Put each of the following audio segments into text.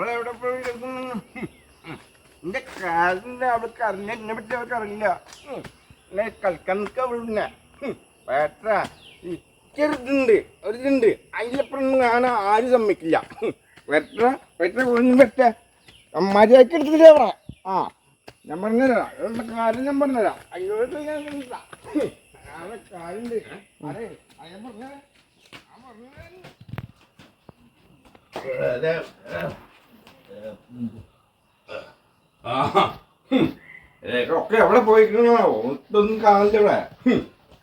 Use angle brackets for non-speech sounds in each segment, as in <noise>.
അവളെവിടെ പോയി കിടക്കുന്നു എന്റെ കാലിന്റെ അവൾക്ക് അറിഞ്ഞ എന്നെ പറ്റി അവൾക്ക് അറിയില്ല ഉം. അവളുന്നെ പേട്ട ചെറുതുണ്ട് ഒരിതുണ്ട് അതിലപ്പുറം ഞാൻ ആരും സമ്മതിക്കില്ല. വെറ്റ വെറ്റ കൊഞ്ഞു വെറ്റ മര്യാദയ്ക്ക് എടുത്തില്ല പറ ആ ഞാൻ പറഞ്ഞുതരാം. അവളുടെ കാര്യം ഞാൻ പറഞ്ഞുതരാം. അയ്യോട്ട് ഞാൻ. അവളുടെ കാലുണ്ട് അതെ ഞാൻ പറഞ്ഞുതരാം. ഞാൻ പറഞ്ഞുതരാം ഒക്കെ എവിടെ പോയിക്കണോ? ഒന്നും കാണില്ല ഇവിടെ.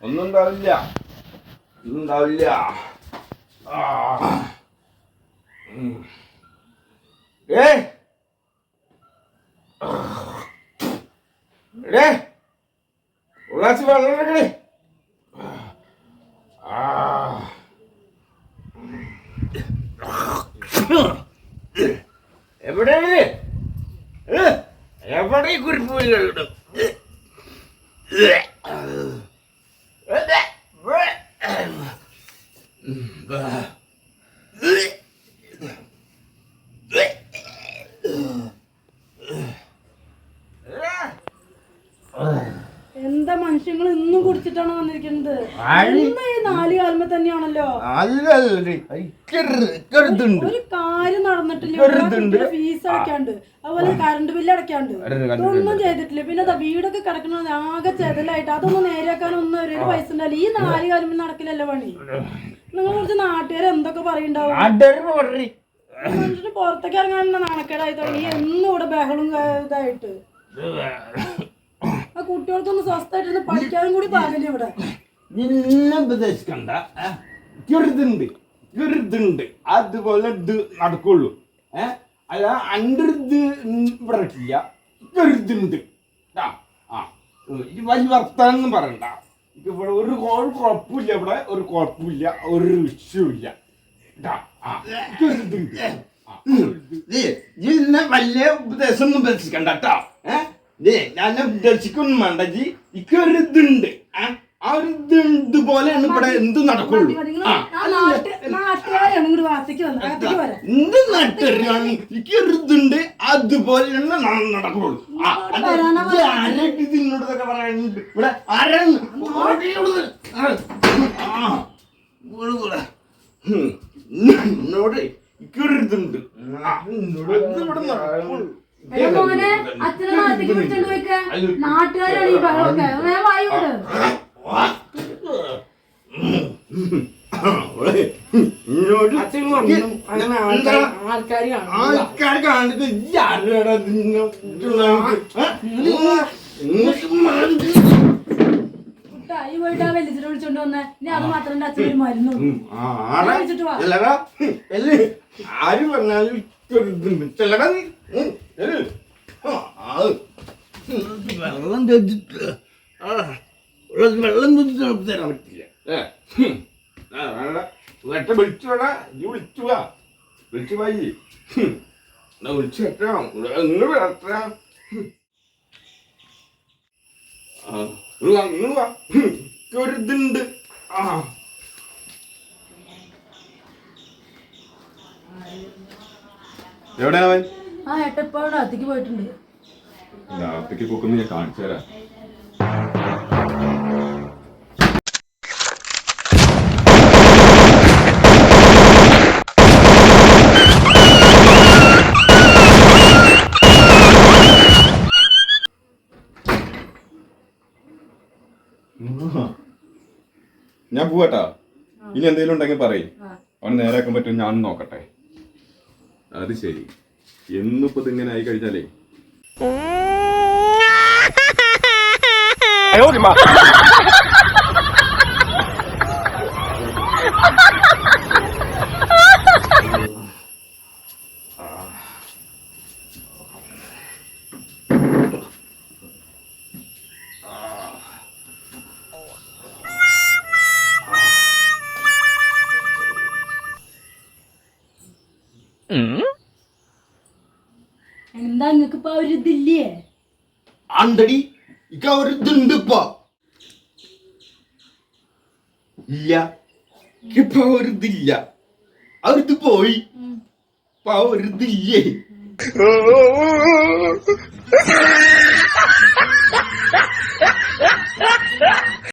ഒന്നും ഉണ്ടാവില്ല. ഒന്നും ഉണ്ടാവില്ല. ഏ എടേ. ഉള്ളാച്ചി ആ എവിടെയാണ് ഏ? എവിടെ ഈ മനുഷ്യങ്ങൾ ഇന്നും കുടിച്ചിട്ടാണ് വന്നിരിക്കുന്നത്? നാല് കാലമ തന്നെയാണല്ലോ. ഒരു കാര്യം നടന്നിട്ടില്ല. ഫീസ് അടക്കാണ്ട് അതുപോലെ കറണ്ട് ബില്ല് അടക്കാണ്ട് ഒന്നും ചെയ്തിട്ടില്ല. പിന്നെ ദാ വീടൊക്കെ കിടക്കണത് ആകെ ചെതലായിട്ട് അതൊന്നും നേരെയാക്കാനൊന്നും ഒരു പൈസ ഉണ്ടാവില്ല. ഈ നാല് കാലം നടക്കില്ലല്ലോ പണി. നിങ്ങൾ കുറച്ച് നാട്ടുകാർ എന്തൊക്കെ പറയുണ്ടാവും പുറത്തേക്ക് ഇറങ്ങാൻ നാണക്കേടായി തുടങ്ങി. എന്നും ഇവിടെ ബഹളും ഇതായിട്ട്. കുട്ടികൾക്കൊന്ന് സ്വസ്ഥമായിട്ടൊന്ന് പഠിക്കാനും കൂടി പാകില്ല ഇവിടെ? നിന്നെ ഉപദേശിക്കണ്ട? ചെറുതുണ്ട്. ചെറുതുണ്ട്. അതുപോലെ ഇത് നടക്കുള്ളൂ. ഏ? അല്ല ഇത് ഇവിടെ ഇല്ല. ചെറുതുണ്ട്. ആ ആ. ഈ വലിയ വർത്താനം പറയണ്ട. ഇവിടെ ഒരു കുഴപ്പമില്ല ഇവിടെ. ഒരു കുഴപ്പമില്ല. ഒരു വിഷയമില്ല ചെറുതുണ്ട്. ഇതിനെ വലിയ ഉപദേശം ഒന്നും ഉപദേശിക്കണ്ട കേട്ടോ ഏഹ് ഞാൻ ഉപദേശിക്കൊന്നും വേണ്ട ജി ഇക്കൊരു ഇതുണ്ട്? ആ ഒരു ഇത് പോലെയാണ് ഇവിടെ എന്ത് നടക്കുള്ളൂ. എന്ത് നട്ടറിയാണ് ഇക്കൊരു ഇതുണ്ട് അതുപോലെയാണ് ന- നടക്കുള്ളൂ. ഇവിടെ ആരാണ്. എന്നോട് ഇക്കൊരു ഇതുണ്ട് എന്നോട് ഇവിടെ നടക്കുള്ളൂ. മോനെ അച്ഛനെ നാട്ടിലേക്ക് വിളിച്ചോണ്ട് പോയിക്ക നാട്ടുകാരാണ് ഈ ബഹളമൊക്കെ വേഗം വായി വിട്. എന്നോട് അച്ഛൻ അങ്ങനെ എന്താ? ആൾക്കാർ കാണുന്നത് ഈ പോയിട്ട് ആ വലിച്ചിട്ട് വിളിച്ചോണ്ട് വന്നേ. ഇനി അത് മാത്രം എന്റെ അച്ഛൻ ഒരു മരുന്നു? വിളിച്ചിട്ട് വാ. ആര് പറഞ്ഞാലും ചെറുതുണ്ട്. വെള്ളം ചോദിച്ചിട്ട് വെള്ളം വെള്ളം നമുക്ക് തരാൻ പറ്റില്ല. ഏട്ട വിളിച്ചു വേടാ നീ വിളിച്ചു വാ. വിളിച്ചു വായി എന്നാ വിളിച്ചു കെട്ടാം നിങ്ങൾ വെട്ടാം ആ നിങ്ങൾ വാ നിങ്ങൾ ഒരു ഇതുണ്ട്. ആ. എവിടെയാണ് അവൻ? ആ ഏട്ടൻ ഇപ്പൊ അവിടെ അകത്തേക്ക് പോയിട്ടുണ്ട്. രാത്രിക്ക് പോക്കുന്ന ഞാൻ കാണിച്ചു തരാം. ഞാൻ പോവാട്ടാ. ഇനി എന്തെങ്കിലും ഉണ്ടെങ്കിൽ പറയും. അവൻ നേരാക്കാൻ പറ്റും ഞാൻ നോക്കട്ടെ. അത് ശരി. എന്നിപ്പോ ഇതിങ്ങനെ ആയി കഴിഞ്ഞാലേ? എന്താ നിങ്ങൾക്ക് ഇപ്പൊ ഒരു ഇതില്ലേ? അണ്ടടി ഇക്ക ഒരു ഇതുണ്ട് ഇപ്പൊ. ഇല്ല. ഇപ്പൊ ഒരു ഇതില്ല. അവരിത് പോയി. ഇപ്പൊ ഒരു ഇതില്ലേ. <laughs>